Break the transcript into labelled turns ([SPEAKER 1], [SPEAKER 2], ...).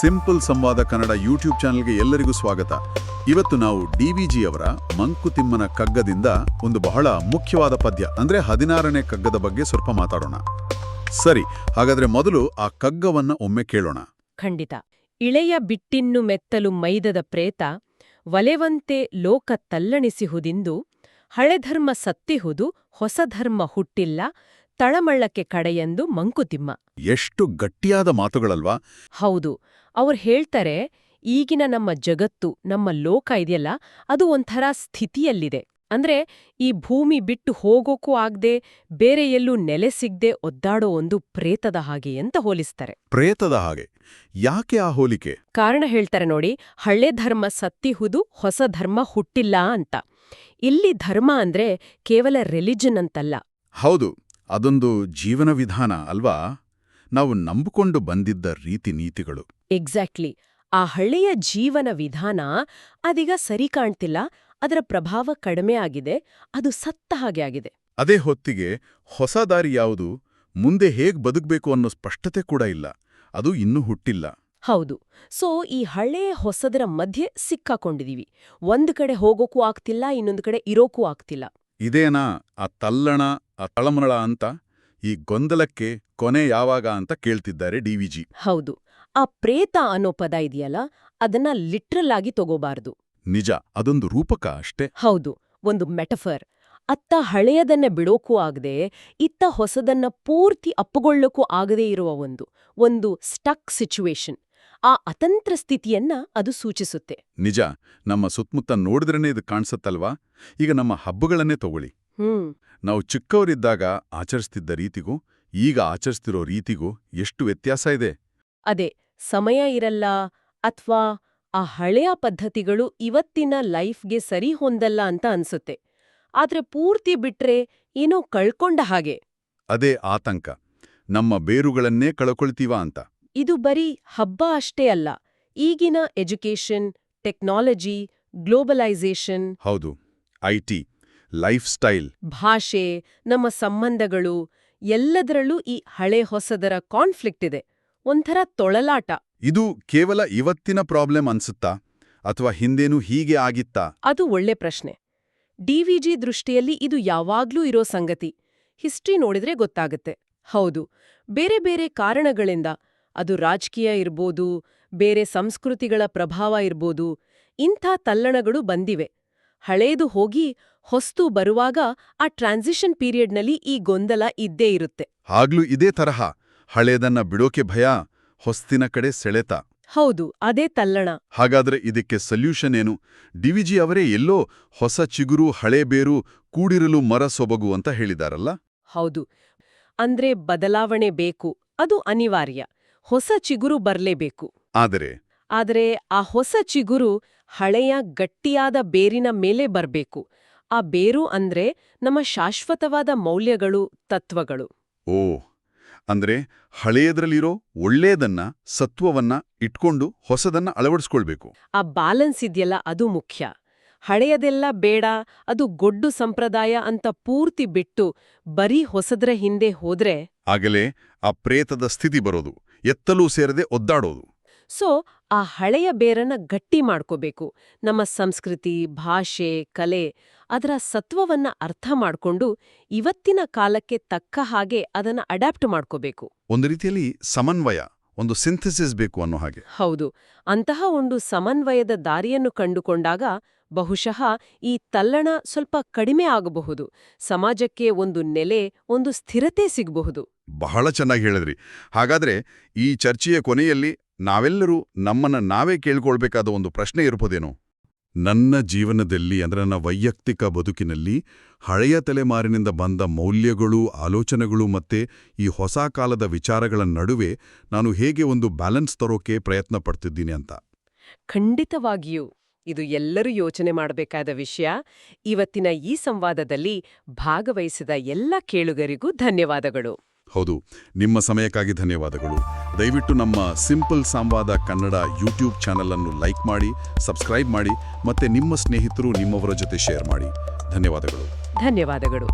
[SPEAKER 1] Simple ಸಂವಾದ Kannada YouTube ಚಾನೆಲ್ಗೆ ಎಲ್ಲರಿಗೂ ಸ್ವಾಗತ. ಇವತ್ತು ನಾವು ಡಿ ವಿ ಜಿ ಅವರ ಮಂಕುತಿಮ್ಮನ ಕಗ್ಗದಿಂದ ಒಂದು ಬಹಳ ಮುಖ್ಯವಾದ ಪದ್ಯ ಅಂದ್ರೆ ಹದಿನಾರನೇ ಕಗ್ಗದ ಬಗ್ಗೆ ಸ್ವಲ್ಪ ಮಾತಾಡೋಣ. ಸರಿ ಹಾಗಾದ್ರೆ ಮೊದಲು ಆ ಕಗ್ಗವನ್ನ ಒಮ್ಮೆ ಕೇಳೋಣ.
[SPEAKER 2] ಖಂಡಿತ. ಇಳೆಯ ಬಿಟ್ಟಿನ್ನು ಮೆತ್ತಲು ಮೈದದ ಪ್ರೇತ ವಲೆವಂತೆ ಲೋಕ ತಲ್ಲಣಿಸಿಹುದಿಂದು ಹಳೆಧರ್ಮ ಸತ್ತಿಹುದು ಹೊಸ ಧರ್ಮ ಹುಟ್ಟಿಲ್ಲ ತಳಮಳ್ಳಕ್ಕೆ ಕಡೆಯೆಂದು ಮಂಕುತಿಮ್ಮ
[SPEAKER 1] ಎಷ್ಟು ಗಟ್ಟಿಯಾದ ಮಾತುಗಳಲ್ವಾ?
[SPEAKER 2] ಹೌದು. ಅವ್ರು ಹೇಳ್ತಾರೆ ಈಗಿನ ನಮ್ಮ ಜಗತ್ತು ನಮ್ಮ ಲೋಕ ಇದೆಯಲ್ಲ ಅದು ಒಂಥರ ಸ್ಥಿತಿಯಲ್ಲಿದೆ. ಅಂದ್ರೆ ಈ ಭೂಮಿ ಬಿಟ್ಟು ಹೋಗೋಕ್ಕೂ ಆಗದೆ ಬೇರೆ ಎಲ್ಲೂ ನೆಲೆ ಸಿಗದೆ ಒದ್ದಾಡೋ ಒಂದು ಪ್ರೇತದ ಹಾಗೆ ಅಂತ ಹೋಲಿಸ್ತಾರೆ.
[SPEAKER 1] ಪ್ರೇತದ ಹಾಗೆ. ಯಾಕೆ ಆ ಹೋಲಿಕೆ?
[SPEAKER 2] ಕಾರಣ ಹೇಳ್ತಾರೆ ನೋಡಿ ಹಳೆ ಧರ್ಮ ಸತ್ತಿಹುದು ಹೊಸ ಧರ್ಮ ಹುಟ್ಟಿಲ್ಲ ಅಂತ. ಇಲ್ಲಿ ಧರ್ಮ ಅಂದ್ರೆ ಕೇವಲ ರಿಲಿಜನ್ ಅಂತಲ್ಲ.
[SPEAKER 1] ಹೌದು ಅದೊಂದು ಜೀವನ ವಿಧಾನ ಅಲ್ವಾ? ನಾವು ನಂಬಿಕೊಂಡು ಬಂದಿದ್ದ ರೀತಿ ನೀತಿಗಳು.
[SPEAKER 2] ಎಕ್ಸಾಕ್ಟ್ಲಿ ಆ ಹಳೆಯ ಜೀವನ ವಿಧಾನ ಅದೀಗ ಸರಿ ಕಾಣ್ತಿಲ್ಲ ಅದರ ಪ್ರಭಾವ ಕಡಿಮೆ ಆಗಿದೆ ಅದು ಸತ್ತ ಹಾಗೆ ಆಗಿದೆ.
[SPEAKER 1] ಅದೇ ಹೊತ್ತಿಗೆ ಹೊಸ ದಾರಿ ಯಾವುದು ಮುಂದೆ ಹೇಗ್ ಬದುಕಬೇಕು ಅನ್ನೋ ಸ್ಪಷ್ಟತೆ ಕೂಡ ಇಲ್ಲ ಅದು ಇನ್ನೂ ಹುಟ್ಟಿಲ್ಲ.
[SPEAKER 2] ಹೌದು. ಸೊ ಈ ಹಳೆ ಹೊಸದರ ಮಧ್ಯೆ ಸಿಕ್ಕಾಕೊಂಡಿದೀವಿ. ಒಂದು ಕಡೆ ಹೋಗೋಕ್ಕೂ ಆಗ್ತಿಲ್ಲ ಇನ್ನೊಂದು ಕಡೆ ಇರೋಕ್ಕೂ ಆಗ್ತಿಲ್ಲ.
[SPEAKER 1] ಇದೇನಾ ಆ ತಲ್ಲಣ ಆ ತಳಮಳ ಅಂತ? ಈ ಗೊಂದಲಕ್ಕೆ ಕೊನೆ ಯಾವಾಗ ಅಂತ ಕೇಳ್ತಿದ್ದಾರೆ ಡಿವಿಜಿ
[SPEAKER 2] ಹೌದು. ಆ ಪ್ರೇತ ಅನ್ನೋ ಪದ ಇದೆಯಲ್ಲ ಅದನ್ನ ಲಿಟ್ರಲ್ ಆಗಿ ತಗೋಬಾರ್ದು.
[SPEAKER 1] ನಿಜ ಅದೊಂದು ರೂಪಕ ಅಷ್ಟೇ.
[SPEAKER 2] ಹೌದು ಒಂದು ಮೆಟಫರ್. ಅತ್ತ ಹಳೆಯದನ್ನ ಬಿಡೋಕೂ ಆಗದೆ ಇತ್ತ ಹೊಸದನ್ನ ಪೂರ್ತಿ ಅಪ್ಪುಗೊಳ್ಳಕ್ಕೂ ಆಗದೇ ಇರುವ ಒಂದು ಒಂದು ಸ್ಟಕ್ ಸಿಚುವೇಶನ್ ಆ ಅತಂತ್ರ ಸ್ಥಿತಿಯನ್ನ ಅದು ಸೂಚಿಸುತ್ತೆ.
[SPEAKER 1] ನಿಜ ನಮ್ಮ ಸುತ್ತಮುತ್ತ ನೋಡಿದ್ರೇನೆ ಇದು ಕಾಣಿಸುತ್ತಲ್ವಾ? ಈಗ ನಮ್ಮ ಹಬ್ಬಗಳನ್ನೇ ತಗೊಳ್ಳಿ.
[SPEAKER 2] ಹ್ಮ್.
[SPEAKER 1] ನಾವು ಚಿಕ್ಕವರಿದ್ದಾಗ ಆಚರಿಸ್ತಿದ್ದ ರೀತಿಗೂ ಈಗ ಆಚರಿಸ್ತಿರೋ ರೀತಿಗೂ ಎಷ್ಟು ವ್ಯತ್ಯಾಸ ಇದೆ?
[SPEAKER 2] ಅದೇ ಸಮಯ ಇರಲ್ಲ ಅಥ್ವಾ ಆ ಹಳೆಯ ಪದ್ಧತಿಗಳು ಇವತ್ತಿನ ಲೈಫ್ಗೆ ಸರಿ ಹೊಂದಲ್ಲ ಅಂತ ಅನ್ಸುತ್ತೆ. ಆದ್ರೆ ಪೂರ್ತಿ ಬಿಟ್ರೆ ಏನೋ ಕಳ್ಕೊಂಡ ಹಾಗೆ.
[SPEAKER 1] ಅದೇ ಆತಂಕ. ನಮ್ಮ ಬೇರುಗಳನ್ನೇ ಕಳ್ಕೊಳ್ತೀವ ಅಂತ.
[SPEAKER 2] ಇದು ಬರೀ ಹಬ್ಬ ಅಷ್ಟೇ ಅಲ್ಲ ಈಗಿನ ಎಜುಕೇಷನ್ ಟೆಕ್ನಾಲಜಿ ಗ್ಲೋಬಲೈಸೇಷನ್
[SPEAKER 1] ಹೌದು ಐಟಿ ಲೈಫ್ ಸ್ಟೈಲ್
[SPEAKER 2] ಭಾಷೆ ನಮ್ಮ ಸಂಬಂಧಗಳು ಎಲ್ಲದರಲ್ಲೂ ಈ ಹಳೆ ಹೊಸದರ ಕಾನ್ಫ್ಲಿಕ್ಟ್ ಇದೆ. ಒಂಥರ ತೊಳಲಾಟ.
[SPEAKER 1] ಇದು ಕೇವಲ ಇವತ್ತಿನ ಪ್ರಾಬ್ಲಮ್ ಅನ್ಸುತ್ತಾ? ಅಥವಾ ಹಿಂದೇನೂ ಹೀಗೆ ಆಗಿತ್ತಾ?
[SPEAKER 2] ಅದು ಒಳ್ಳೆ ಪ್ರಶ್ನೆ. ಡಿವಿಜಿ ದೃಷ್ಟಿಯಲ್ಲಿ ಇದು ಯಾವಾಗ್ಲೂ ಇರೋ ಸಂಗತಿ. ಹಿಸ್ಟ್ರಿ ನೋಡಿದ್ರೆ ಗೊತ್ತಾಗತ್ತೆ. ಹೌದು ಬೇರೆ ಬೇರೆ ಕಾರಣಗಳಿಂದ. ಅದು ರಾಜಕೀಯ ಇರ್ಬೋದು ಬೇರೆ ಸಂಸ್ಕೃತಿಗಳ ಪ್ರಭಾವ ಇರ್ಬೋದು ಇಂಥ ತಲ್ಲಣಗಳು ಬಂದಿವೆ. ಹಳೇದು ಹೋಗಿ ಹೊಸ್ತು ಬರುವಾಗ ಆ ಟ್ರಾನ್ಸಿಷನ್ ಪೀರಿಯಡ್ನಲ್ಲಿ ಈ ಗೊಂದಲ ಇದ್ದೇ ಇರುತ್ತೆ.
[SPEAKER 1] ಆಗ್ಲೂ ಇದೇ ತರಹ ಹಳೇದನ್ನ ಬಿಡೋಕೆ ಭಯ ಹೊಸ್ತಿನ ಕಡೆ ಸೆಳೆತ.
[SPEAKER 2] ಹೌದು ಅದೇ ತಲ್ಲಣ.
[SPEAKER 1] ಹಾಗಾದ್ರೆ ಇದಕ್ಕೆ ಸೊಲ್ಯೂಷನ್ ಏನು? ಡಿವಿಜಿ ಅವರೇ ಎಲ್ಲೋ ಹೊಸ ಚಿಗುರು ಹಳೆ ಬೇರು ಕೂಡಿರಲು ಮರ ಸೊಬಗು ಅಂತ ಹೇಳಿದಾರಲ್ಲ?
[SPEAKER 2] ಹೌದು. ಅಂದ್ರೆ ಬದಲಾವಣೆ ಬೇಕು ಅದು ಅನಿವಾರ್ಯ. ಹೊಸ ಚಿಗುರು ಬರಲೇಬೇಕು.
[SPEAKER 1] ಆದರೆ
[SPEAKER 2] ಆದರೆ ಆ ಹೊಸ ಚಿಗುರು ಹಳೆಯ ಗಟ್ಟಿಯಾದ ಬೇರಿನ ಮೇಲೆ ಬರಬೇಕು. ಆ ಬೇರು ಅಂದ್ರೆ ನಮ್ಮ ಶಾಶ್ವತವಾದ ಮೌಲ್ಯಗಳು ತತ್ವಗಳು.
[SPEAKER 1] ಓ ಅಂದ್ರೆ ಹಳೆಯದ್ರಲ್ಲಿರೋ ಒಳ್ಳೆಯದನ್ನ ಸತ್ವವನ್ನ ಇಟ್ಕೊಂಡು ಹೊಸದನ್ನ ಅಳವಡಿಸ್ಕೊಳ್ಬೇಕು.
[SPEAKER 2] ಆ ಬ್ಯಾಲೆನ್ಸ್ ಇದೆಯಲ್ಲ ಅದು ಮುಖ್ಯ. ಹಳೆಯದೆಲ್ಲ ಬೇಡ ಅದು ಗೊಡ್ಡು ಸಂಪ್ರದಾಯ ಅಂತ ಪೂರ್ತಿ ಬಿಟ್ಟು ಬರೀ ಹೊಸದ್ರ ಹಿಂದೆ ಹೋದ್ರೆ
[SPEAKER 1] ಆಗಲೇ ಆ ಪ್ರೇತದ ಸ್ಥಿತಿ ಬರೋದು ಎತ್ತಲೂ ಸೇರದೆ ಒದ್ದಾಡೋದು.
[SPEAKER 2] ಸೊ ಆ ಹಳೆಯ ಬೇರನ್ನ ಗಟ್ಟಿ ಮಾಡ್ಕೋಬೇಕು. ನಮ್ಮ ಸಂಸ್ಕೃತಿ ಭಾಷೆ ಕಲೆ ಅದರ ಸತ್ವವನ್ನ ಅರ್ಥ ಮಾಡ್ಕೊಂಡು ಇವತ್ತಿನ ಕಾಲಕ್ಕೆ ತಕ್ಕ ಹಾಗೆ ಅದನ್ನ ಅಡ್ಯಾಪ್ಟ್ ಮಾಡ್ಕೋಬೇಕು.
[SPEAKER 1] ಒಂದು ರೀತಿಯಲ್ಲಿ ಸಮನ್ವಯ ಒಂದು ಸಿಂಥಸಿಸ್ ಬೇಕು ಅನ್ನೋ ಹಾಗೆ.
[SPEAKER 2] ಹೌದು. ಅಂತಹ ಒಂದು ಸಮನ್ವಯದ ದಾರಿಯನ್ನು ಕಂಡುಕೊಂಡಾಗ ಬಹುಶಃ ಈ ತಲ್ಲಣ ಸ್ವಲ್ಪ ಕಡಿಮೆ ಆಗಬಹುದು. ಸಮಾಜಕ್ಕೆ ಒಂದು ನೆಲೆ ಒಂದು ಸ್ಥಿರತೆ ಸಿಗಬಹುದು.
[SPEAKER 1] ಬಹಳ ಚೆನ್ನಾಗಿ ಹೇಳಿದ್ರಿ. ಹಾಗಾದ್ರೆ ಈ ಚರ್ಚೆಯ ಕೊನೆಯಲ್ಲಿ ನಾವೆಲ್ಲರೂ ನಮ್ಮನ್ನ ನಾವೇ ಕೇಳ್ಕೊಳ್ಬೇಕಾದ ಒಂದು ಪ್ರಶ್ನೆ ಇರ್ಬೋದೇನೋ ನನ್ನ ಜೀವನದಲ್ಲಿ ಅಂದರೆ ನನ್ನ ವೈಯಕ್ತಿಕ ಬದುಕಿನಲ್ಲಿ ಹಳೆಯ ತಲೆಮಾರಿನಿಂದ ಬಂದ ಮೌಲ್ಯಗಳು, ಆಲೋಚನೆಗಳು ಮತ್ತೆ ಈ ಹೊಸ ಕಾಲದ ವಿಚಾರಗಳ ನಡುವೆ ನಾನು ಹೇಗೆ ಒಂದು ಬ್ಯಾಲೆನ್ಸ್ ತರೋಕೆ ಪ್ರಯತ್ನ ಪಡ್ತಿದ್ದೀನಿ ಅಂತ.
[SPEAKER 2] ಖಂಡಿತವಾಗಿಯೂ, ಇದು ಎಲ್ಲರೂ ಯೋಚನೆ ಮಾಡಬೇಕಾದ ವಿಷಯ. ಇವತ್ತಿನ ಈ ಸಂವಾದದಲ್ಲಿ ಭಾಗವಹಿಸಿದ ಎಲ್ಲ ಕೇಳುಗರಿಗೂ ಧನ್ಯವಾದಗಳು.
[SPEAKER 1] ಹೌದು, ನಿಮ್ಮ ಸಮಯಕ್ಕಾಗಿ ಧನ್ಯವಾದಗಳು. ದಯವಿಟ್ಟು ನಮ್ಮ ಸಿಂಪಲ್ ಸಂವಾದ ಕನ್ನಡ ಯೂಟ್ಯೂಬ್ ಚಾನಲನ್ನು ಲೈಕ್ ಮಾಡಿ, ಸಬ್ಸ್ಕ್ರೈಬ್ ಮಾಡಿ, ಮತ್ತೆ ನಿಮ್ಮ ಸ್ನೇಹಿತರು ನಿಮ್ಮವರ ಜೊತೆ ಶೇರ್ ಮಾಡಿ. ಧನ್ಯವಾದಗಳು.
[SPEAKER 2] ಧನ್ಯವಾದಗಳು.